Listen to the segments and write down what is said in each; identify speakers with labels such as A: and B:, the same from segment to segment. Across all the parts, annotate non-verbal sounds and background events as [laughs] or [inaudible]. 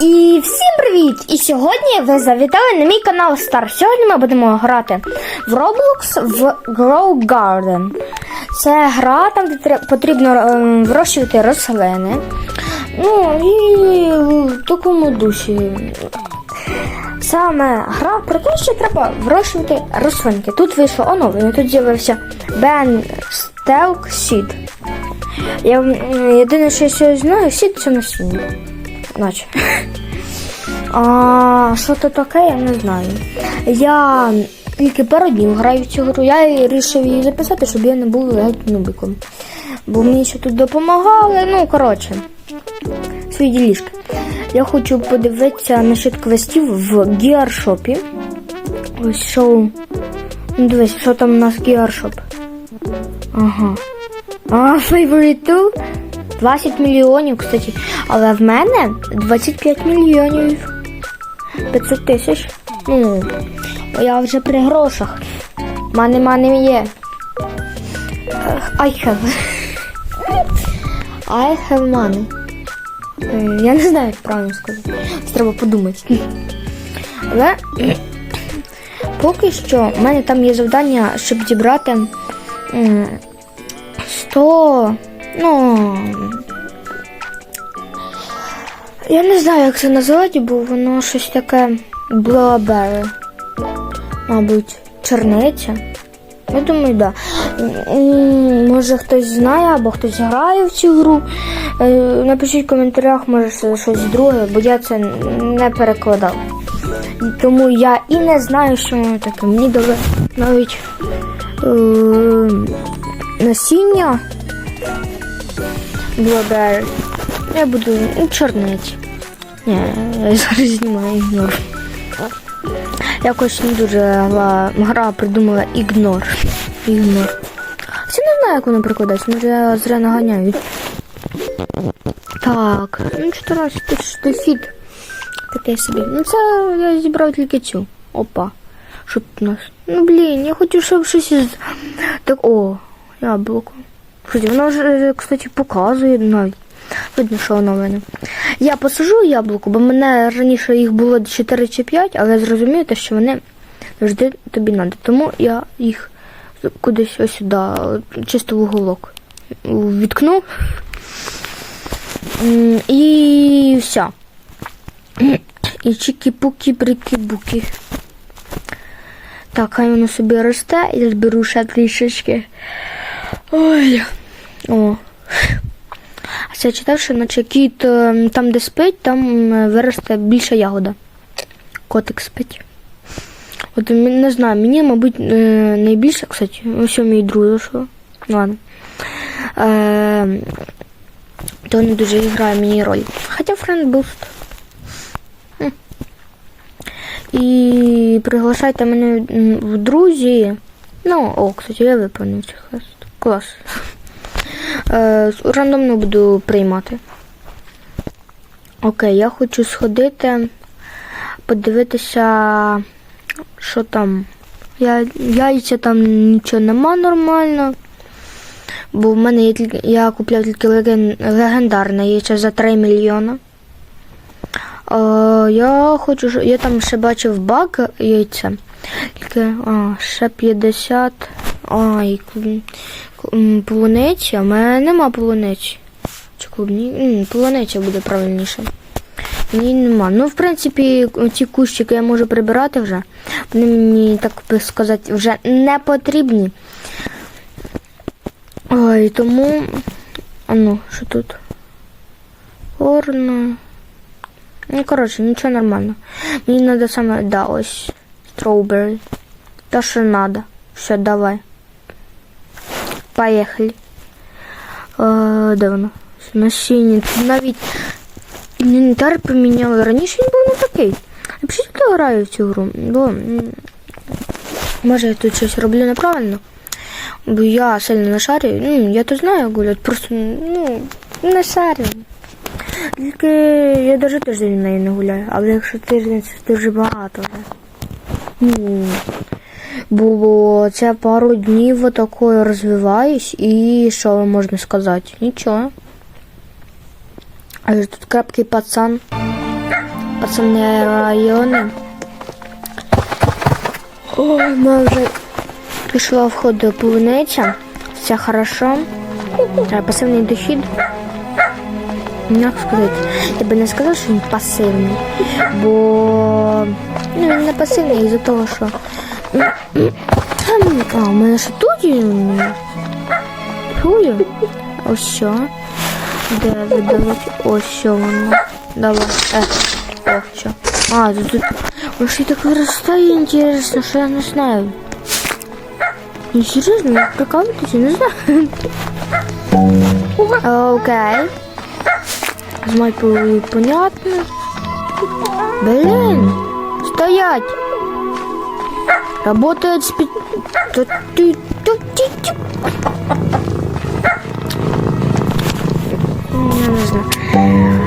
A: І всім привіт! І сьогодні ви завітали на мій канал Star. Сьогодні ми будемо грати в Roblox в Grow Garden. Це гра, там де потрібно ем, вирощувати рослини. Ну і в такому дусі. Саме гра про те, що треба вирощувати рослинки. Тут вийшло оновлення, тут з'явився Ben Stelk Seed. Я єдине, що я сьогодні знаю, сід це насіння. Наче. А що це таке, я не знаю. Я тільки пару днів граю в цю гру. Я вирішив її записати, щоб я не був геть нубиком. Бо мені ще тут допомагали, ну, коротше, свої ділішки. Я хочу подивитися насчет квестів в гіаршопі. Ось що. Ну, дивись, що там у нас гіаршоп. Ага. А, favorite tool? 20 мільйонів, кстати. Але в мене 25 мільйонів. 500 тисяч. Ну, я вже при грошах. Мани мани є. I have. [laughs] I have money. Я не знаю, як правильно сказати. Треба подумати. Але [clears throat] поки що в мене там є завдання, щоб зібрати 100. Ну. Я не знаю, як це назвати, бо воно щось таке Blueberry. Мабуть, черниця. Я думаю, так. Да. Може хтось знає або хтось грає в цю гру. Е, Напишіть в коментарях, може це щось друге, бо я це не перекладав. Тому я і не знаю, що воно таке. Мені дали навіть е, насіння Blueberry. Я буду ну, чорниці. Ні, я зараз знімаю ігнор. Якось не дуже гра, придумала ігнор. Ігнор. Всі не знаю, як воно прикладається, може зря наганяю. Так, ну 14 тисяч дефіт. Таке собі. Ну це я зібрав тільки цю. Опа. Що тут у нас? Ну блін, я хочу, щоб щось із. Так, о, яблуко. Кстати, воно вже, кстати, показує навіть. Видно, що воно в мене. Я посажу яблуко, бо мене раніше їх було 4 чи 5, але зрозумієте, що вони завжди тобі треба. Тому я їх кудись ось сюди, чисто в уголок відкну. І все. І чікі-пукі, брики-буки. Так, хай воно собі росте, я зберу ще трішечки. Ой. О. А це я читав, що наче кіт е, там, де спить, там е, виросте більша ягода. Котик спить. От не знаю, мені, мабуть, е, найбільше, кстати, ось мій друг, що. Ладно. Е, то не дуже грає мені роль. Хоча. Хм. І приглашайте мене в друзі. Ну, о, кстати, я виповнив цей хрест. Клас. Е, рандомно буду приймати. Окей, я хочу сходити, подивитися, що там. Я, яйця там нічого нема нормально. Бо в мене є. Я купляв тільки леген, легендарне яйце за 3 мільйона. Е, я хочу, я там ще бачив баг яйця. Тільки, а, ще 50. Ай, полуниця. У мене нема полуниці. Чи клубні? Полуниця буде правильніше. Ні, нема. Ну, в принципі, ці кущики я можу прибирати вже. Вони мені, так би сказати, вже не потрібні. Ой, тому. А ну, що тут? Горно. Ну, коротше, нічого нормально. Мені треба саме, да, ось. Strawberry. То, що надо. Все, давай. Поехали. Де воно? Насіння. Тут навіть інвентар поміняли. Раніше він був не такий. Напишіть, хто грає в цю гру. Бо, може я тут щось роблю неправильно. Бо я сильно не шарю. Ну, я то знаю, гулять, просто ну, не шарю. Тільки я навіть тиждень в неї не гуляю, але якщо тиждень це дуже багато. Ну, бо це пару днів отакою розвиваюсь і що можна сказати? Нічого. А тут крепкий пацан. пацани райони. Ой, ми вже пішла в ход до полуниця. Все хорошо. Пасивний дохід. Як сказати, я би не сказав, що він пасивний, бо ну, він не пасивний із-за того, що. А, у мене ще тут є. Чую. Ось що. Де видавати? Ось що воно. Давай. Е. О, що. А, тут тут. Ось ще так виростає, інтересно, що я не знаю. Ну, серйозно, ви прикалуєтесь? Я не знаю. Окей. З понятно. Блин, стоять. Работает спи... Я не знаю.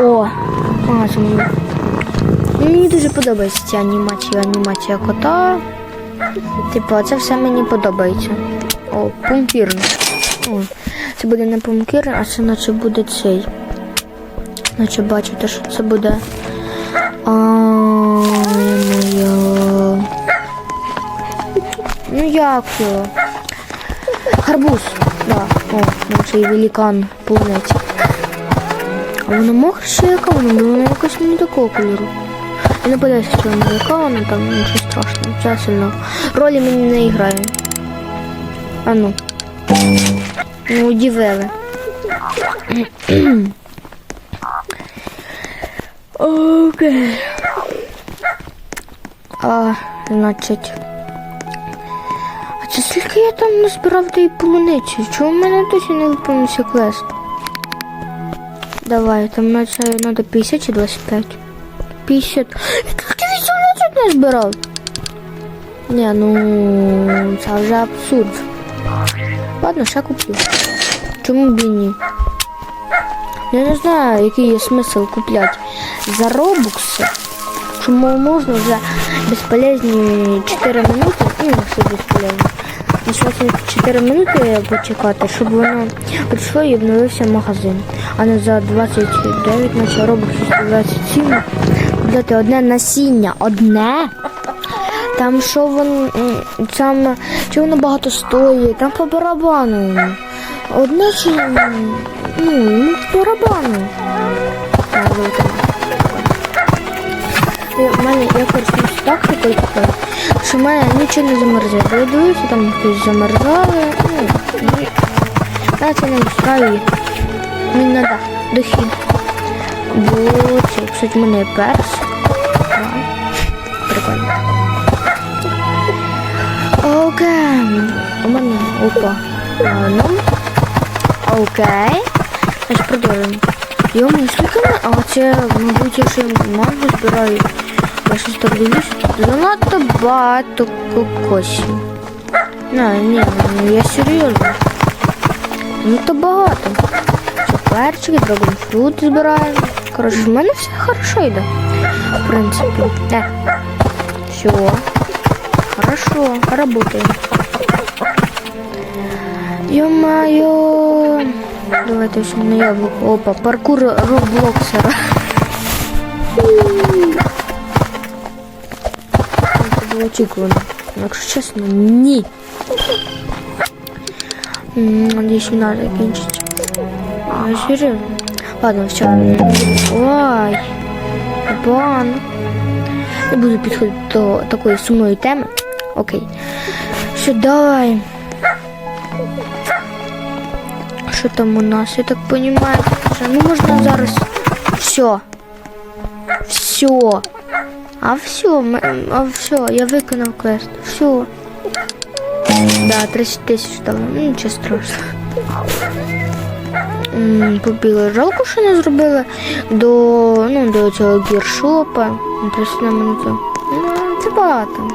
A: О, а, це мені. Мені дуже подобається ця анімація, анімація кота. Типу, це все мені подобається. О, пунктірно. О, це буде не пунктірно, а це наче буде цей. Наче бачите, що це буде. А, як його? Гарбуз. Да. О, цей великан планеті. А воно мокре ще яка воно, бо воно якось не такого кольору. Я не подивився, що воно яка воно там, нічого страшного. Це сильно. Ролі мені не грає. А ну. Ну, удивили. Окей. А, значить. Це скільки я там назбирав тієї полуниці? Чому в мене досі не виповнився квест? Давай, там на це треба 50 чи 25? 50. Скільки 18 не збирав? Ні, ну це вже абсурд. Ладно, ще куплю. Чому б і ні? Я не знаю, який є смисл купляти за робукси. Чому можна за безполезні 4 минути, ну, що безполезні, лише 4 минути почекати, щоб воно прийшло і обновився магазин. А не за 29, наче робоксів 127 купляти одне насіння. Одне? Там що воно, там, чи воно багато стоїть, там по барабану. Одне чи, ну, ну, по барабану. В мене я користуюсь так такою такою, що в мене нічого не замерзає. Бо я дивлюся, там хтось замерзали. Ну, і це не устраює. Мені треба дохід. Бо це, кстати, в мене перс. Прикольно. Окей. У мене опа. А, Ну. Окей. Значить, продовжуємо. Йому скільки? А це, мабуть, я ще мангу збираю. Я щось так дивлюся. Тут занадто багато кокосів. Не, ні, ну я серйозно. Ну то багато. Це перчики, драгонфрут збираємо. Коротше, в мене все хорошо йде. В принципі. Е. Все. Хорошо, работаем. Ё-моё. Давайте ще на яблуко. Опа, паркур роблоксера. Очікувано. Якщо чесно, ні. Надіюсь, вона закінчиться. А, серйозно? Ладно, все. Ой. Погано. Не буду підходити до такої сумної теми. Окей. Що, давай. Що там у нас? Я так понимаю, ну можна зараз. Все. Все. А все, а все, я виконав квест. Все. Да, 30 тисяч дали. Ну, нічого страшного. Побігли. Жалко, що не зробили до, ну, до цього гіршопа. 30 на минуту. Ну, це багато.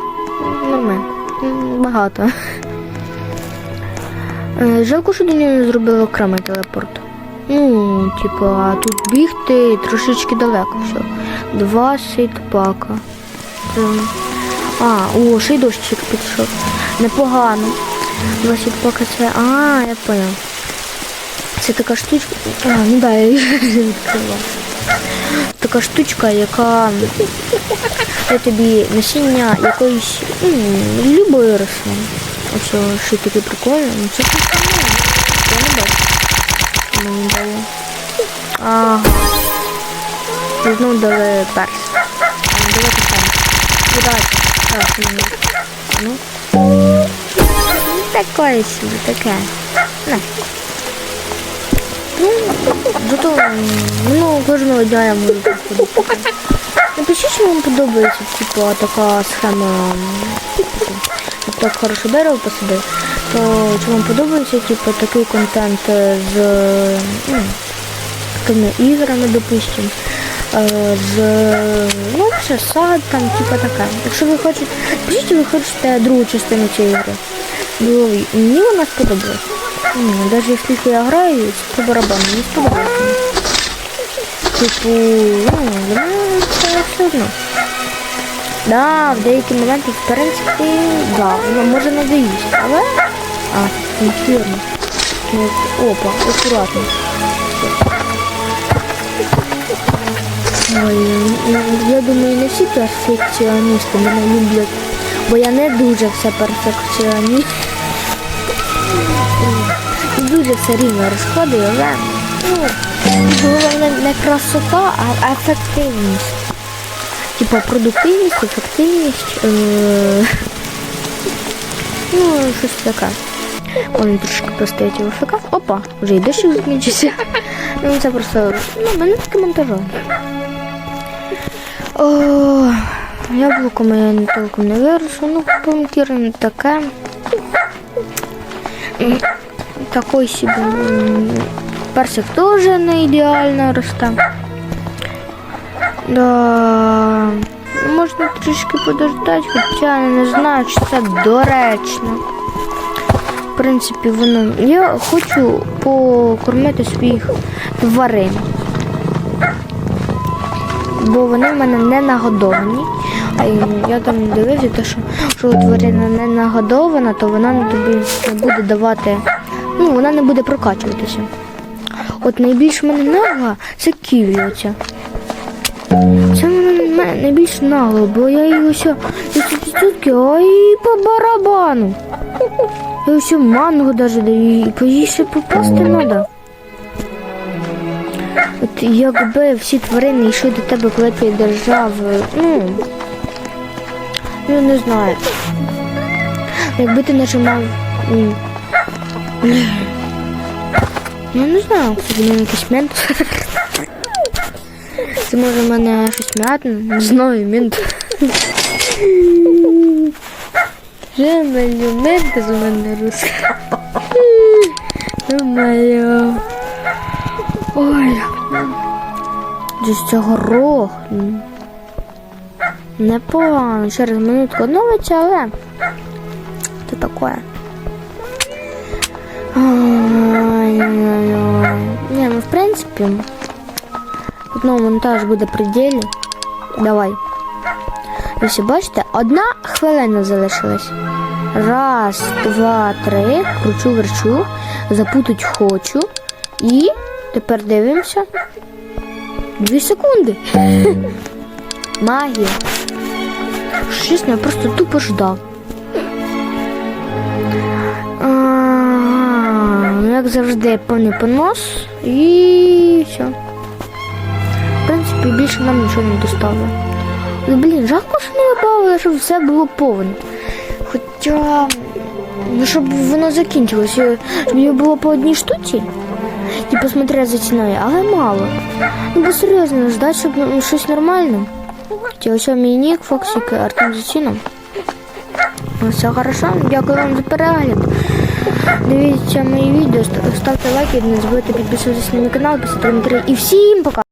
A: Нормально. Багато. Е, Жалко, що до нього не зробили окремий телепорт. Ну, типу, а тут бігти трошечки далеко все. Два сейдпака. Ем, А, о, ще й дощик підійшов. Непогано. Два сейдпака це. А, я понял. Це така штучка. А, ну да, я її [laughs] відкрила. Така штучка, яка дає тобі насіння якоїсь любої рослини. Ось що таке прикольно. Ну це не бачу. Ага. Знову дали перс. Давайте там. Удачі. Так, ну. Ну. Ну, Таке собі, таке. На. Ну, зато ну, кожного дня я можу приходити. Напишіть, що вам подобається, типу, така схема. м, типу, так хороше дерево посадив, то чи вам подобається, типу, такий контент з ну, такими іграми, допустим, е, з ну, ще сад там, типу таке. Якщо ви хочете, пишіть, ви хочете другу частину цієї гри. Бо мені вона сподобалась. Ну, навіть якщо я граю, це по барабану, мені сподобається. Типу, ну, для мене це все одно. Да, в деякі моменти, в принципі, да, воно може не але... А, вірно. Ну, опа, акуратно. Ой, ну, я думаю, не всі перфекціоністи мене люблять, бо я не дуже все перфекціоніст. Дуже все рівно розходить, але ну, головне не красота, а ефективність. Типа продуктивність, ефективність. Е- ну, щось таке. Он трошки постоять в ФК. Опа, вже і дощ закінчився. Ну, це просто, ну, мене таке монтажом. О, яблуко я не толком не виросло, ну, помітірно таке. М, Такой себе. Персик теж не ідеально росте. Да. Можна трішки подождати, хоча я не знаю, чи це доречно. В принципі, воно. Я хочу покормити своїх тварин. Бо вони в мене не нагодовані. Я там дивився, те, що, що тварина не нагодована, то вона не тобі не буде давати, ну, вона не буде прокачуватися. От найбільш в мене нагла це ківі оця. Це мене найбільш нагло, бо я її ось ай по барабану. Я ось мангу даже даю, і по їй ще попасти треба. Якби всі тварини йшли до тебе, коли ти держав, ну, я не знаю. Якби ти нажимав. Я не знаю, це мене якийсь мент. Це може в мене щось м'ятне, не знаю, мент. Вже малю, мент з мене руска. Моя. Ой. Це горох. М. Непогано. Через минутку оновиться, але це таке. Ой-ой-ой. Ну в принципі, одного монтаж буде при ділі. Давай. Ви всі бачите, одна хвилина залишилась. Раз, два, три. Кручу, верчу, запутать хочу. І тепер дивимося. Дві секунди. [laughs] Магія. Чесно, я просто тупо ждав. Ну, як завжди, повний понос і все. В принципі, більше нам нічого не доставили. Ну, блін, жалко, що не добавили, щоб все було повне. Хоча, ну, щоб воно закінчилося, щоб було по одній штуці. І посмотря за ціною, але мало. Ну, бо серйозно, ждать, щоб ну, щось нормальне. Ті ось мій нік, Фоксик, Артем Заціном. Ну, все хорошо. Дякую вам за перегляд. Дивіться мої відео, ставте лайки, не забудьте підписуватися на мій канал, коментарі. І всім пока!